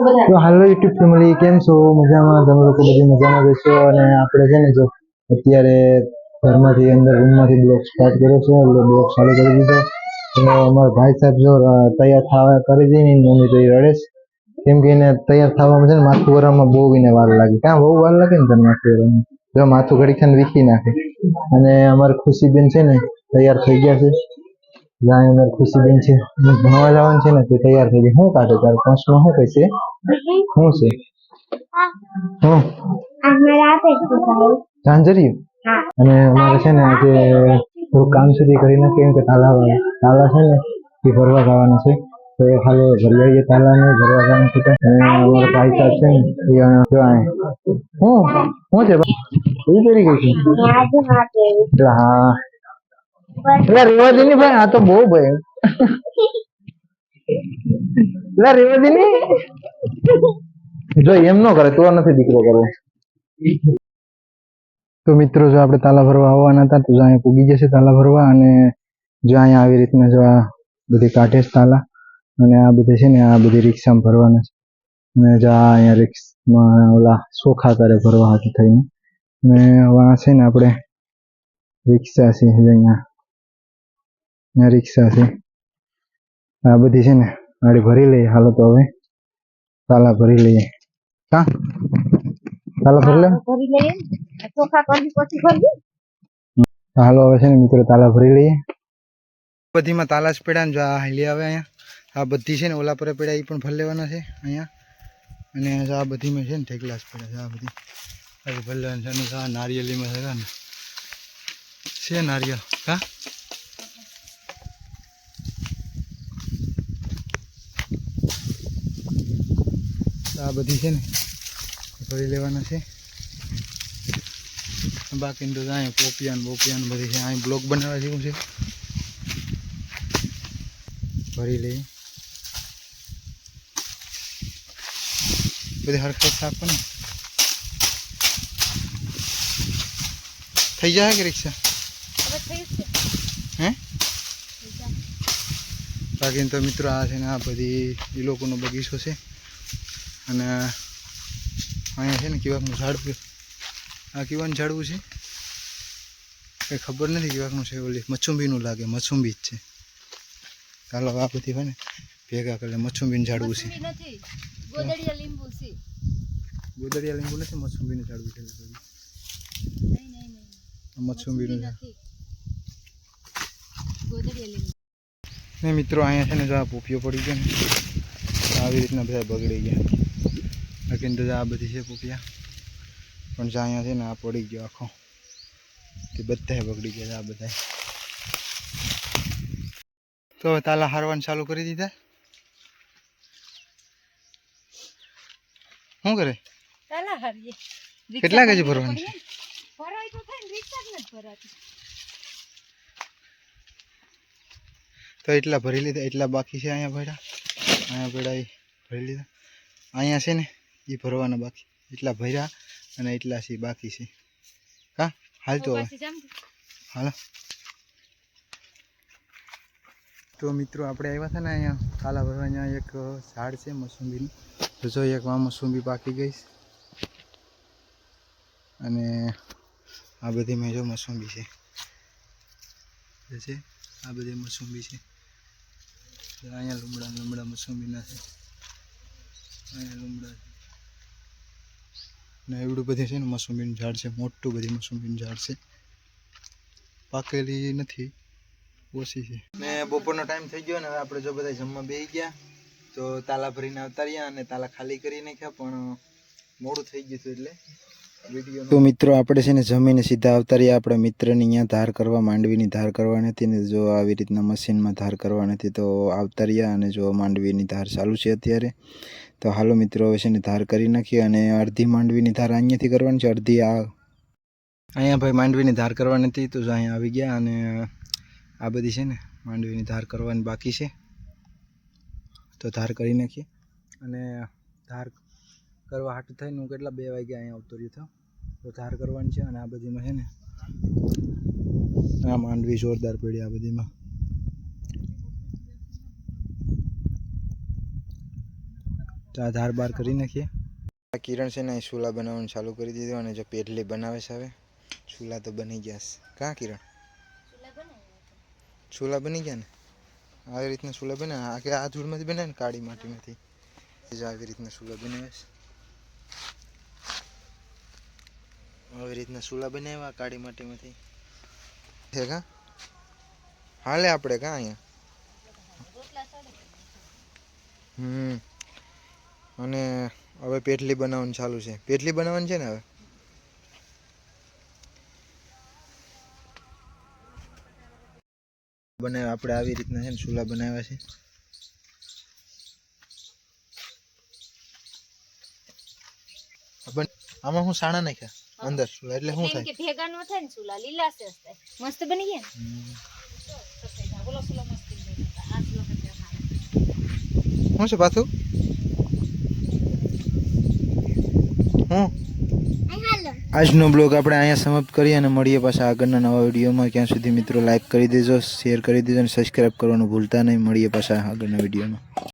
તો હાલો YouTube family કેમ છો? મજામાં? તમે લોકો બધી મજામાં રહેશો અને આપણે છે ને જો અત્યારે ઘરમાંથી અંદર રૂમમાંથી બ્લોગ સ્ટાર્ટ કર્યો છે, એટલે બ્લોગ ચાલુ કરી દીધો. અને અમારા ભાઈ સાહેબ જો તૈયાર થવા કરી દઈ ને, મમ્મી તો એ રડે કેમ કે એને તૈયાર થવામાં છે ને, માથું વરામાં બહુ એને વાર લાગે. કાં બહુ વાર લાગે ને તને માથું વરામાં? જો માથું ઘડી ખાને વીખી નાખે. અને અમારી ખુશીબેન છે ને, તૈયાર થઈ ગયા છે. જ્યાં અમારી ખુશીબેન છે ભણવા જવાનું છે ને, તે તૈયાર થઈ ગઈ શું કાઢે તારે? પાંચમાં શું છે શું છે? હું. ઝાંઝરિયું અને અમારે છે ને આજે થોડું કામ સુધી કરી કેમ કે તાલા તાલા છે ને એ ભરવા જવાના છે. તો એ ખાલી ભરી આવીએ તાલા ને ભરવા જવાનું છે અને અમારો ભાઈ સાહેબ છે ને, એ જો આ હું છે એ કરી ગઈ છે. હા. એટલે રેવા દે ભાઈ, આ તો બહુ ભાઈ એટલે રેવા દે જો એમ ન કરે તો નથી દીકરો કરે તો મિત્રો, જો આપણે તાલા ભરવા આવવાના હતા, તો અહીંયા પૂગી જશે તાલા ભરવા અને જો અહીંયા આવી રીતના જો આ બધી કાઢે છે તાલા અને આ બધે છે ને આ બધી રિક્ષામાં ભરવાના છે. અને જો આ અહીંયા રિક્ષામાં ઓલા સોખા કરે ભરવા હાથે થઈને. અને હવે આ છે ને આપણે રિક્ષા છે અહીંયા રિક્ષા છે. આ બધી છે ને ગાડી ભરી લઈએ. હાલો તો હવે. તાલા ભરી લઈએ. હા? તાલા ભરી લે? ભરી લઈએ. ચોખા કરી પછી ભરવી તો હાલો હવે છે ને મિત્રો તાલા ભરી લઈએ. બધીમાં તાલા જ પડ્યા ને જો આ હાલી આવે અહીંયા. આ બધી છે ને ઓલા પર પડ્યા એ પણ ભરી લેવાના છે અહીંયા. અને જો આ બધીમાં છે ને ઠેકલા જ પડ્યા છે આ બધી. આ ભરી લેવાના છે અને આ નારિયેલીમાં છે ને. છે નારિયેલ. હા? આ બધી છે ને ભરી લેવાના છે. બાકી તો અહીંયા પોપિયાન બોપિયાન બધી છે. અહીં બ્લોક બનાવવા જેવું છે. ભરી લઈએ. બધી હરખત સાફ ને થઈ જાય કે રિક્ષા? હે? બાકી તો મિત્રો આ છે ને આ બધી એ લોકોનો બગીચો છે. અને અહીંયા છે ને કેવાકનું ઝાડ આ કેવાનું ઝાડવું છે. કંઈ ખબર નથી કેવાકનું છે ઓલી મચુંબીનું લાગે મચ્છુંબી જ છે. ચાલો આ બધી હોય ને ભેગા કરે મચુંબીનું ઝાડવું છે. ગોદડિયા લીંબુ છે. ગોદડિયા લીંબુ નથી મચુંબીનું ઝાડવું છે. લીંબુ. ને મિત્રો અહીંયા છે ને જો આ પોપીઓ પડી ગયા ને આવી રીતના બધા બગડી ગયા. બાકી તો આ બધી છે પોપિયા. પણ જ્યાં અહીંયા છે ને આ પડી ગયો આખો. તે બધા બગડી ગયા આ બધા તો હવે તાલા હારવાનું ચાલુ કરી દીધા. શું કરે? હારીએ. કેટલા કેજી ભરવાનું છે ભરાય તો થાય રિક્ષા જ નથી ભરાતી તો એટલા ભરી લીધા એટલા બાકી છે અહીંયા ભેડા અહીંયા ભેડા એ ભરી લીધા. અહીંયા છે ને એ ભરવાના બાકી. એટલા ભર્યા અને એટલા છે બાકી છે. કા? હાલ તો હવે. હાલો. તો મિત્રો આપણે આવ્યા હતા ને અહીંયા કાલા ભરવા અહીંયા એક ઝાડ છે મોસુંબીનું. તો જો એક વા મોસુંબી પાકી ગઈ છે. અને આ બધી મેં જો મોસુંબી છે. છે આ બધી મોસુંબી છે. અહીંયા લુમડા લુમડા મોસંબીના છે. અહીંયા લુમડા છે. ને એવડું બધું છે ને મસુંબીનું ઝાડ છે, મોટું બધી મસુંબીનું ઝાડ છે. પાકેલી નથી, ઓછી છે. ને બપોરનો ટાઈમ થઈ ગયો ને, હવે આપણે જો બધા જમવા બેસી ગયા, તો તાલા ભરીને આવતા રહ્યા અને તાલા ખાલી કરી નાખ્યા પણ મોડું થઈ ગયું હતું એટલે. તો મિત્રો, આપણે છે ને જમીને સીધા આવતા રહ્યા આપણે મિત્રની અહીંયા ધાર કરવા, માંડવીની ધાર કરવાની હતી ને જો આવી રીતના મશીનમાં ધાર કરવાની હતી તો આવતા રહ્યા અને જો માંડવીની ધાર ચાલુ છે અત્યારે, તો હાલો મિત્રો, હવે છે ને ધાર કરી નાખીએ અને અડધી માંડવીની ધાર અહીંયાથી કરવાની છે. અડધી આ અહીંયા ભાઈ માંડવીની ધાર કરવાની હતી તો અહીંયા આવી ગયા અને આ બધી છે ને માંડવીની ધાર કરવાની બાકી છે. તો ધાર કરી નાખીએ અને ધાર કરવા હાટું થઈને હું કેટલા બે વાગે અહીંયા આવતો રહ્યો હતો. તો ધાર કરવાની છે અને આ બધીમાં છે ને આ માંડવી જોરદાર પડી આ બધીમાં. તો આ ધાર બાર કરી નાખીએ. આ કિરણ છે ને અહીં સુલા બનાવવાનું ચાલુ કરી દીધું અને જો પેટલી બનાવે છે હવે. સુલા તો બની ગયા છે. કાં કિરણ? સુલા બની ગયા ને? આવી રીતના સુલા બને આ કે આ ધૂળમાંથી બને ને? કાળી માટીમાંથી. જો આવી રીતના સુલા બનાવે છે. આવી રીતના સુલા બનાવ્યા કાળી માટીમાંથી. છે કા? હાલે આપણે કા અહીંયા? હમ. અને હવે પેટલી બનાવવાનું ચાલુ છે. પેટલી બનાવવાની છે ને હવે? બનાવ્યા આપણે આવી રીતના છે ને ચૂલા બનાવ્યા છે. આમાં હું સાણા નાખ્યા? અંદર ચૂલા એટલે શું થાય? કે ભેગા નો થાય ને ચૂલા લીલા છે મસ્ત બની ગયા ને? મસ્ત. શું છે પાછું? હું? આજનો બ્લોગ આપણે અહીંયા સમાપ્ત કરીએ અને મળીએ પાછા આગળના નવા વિડીયોમાં. ક્યાં સુધી મિત્રો લાઈક કરી દેજો શેર કરી દેજો અને સબસ્ક્રાઈબ કરવાનું ભૂલતા નહીં. મળીએ પાછા આગળના વિડીયોમાં.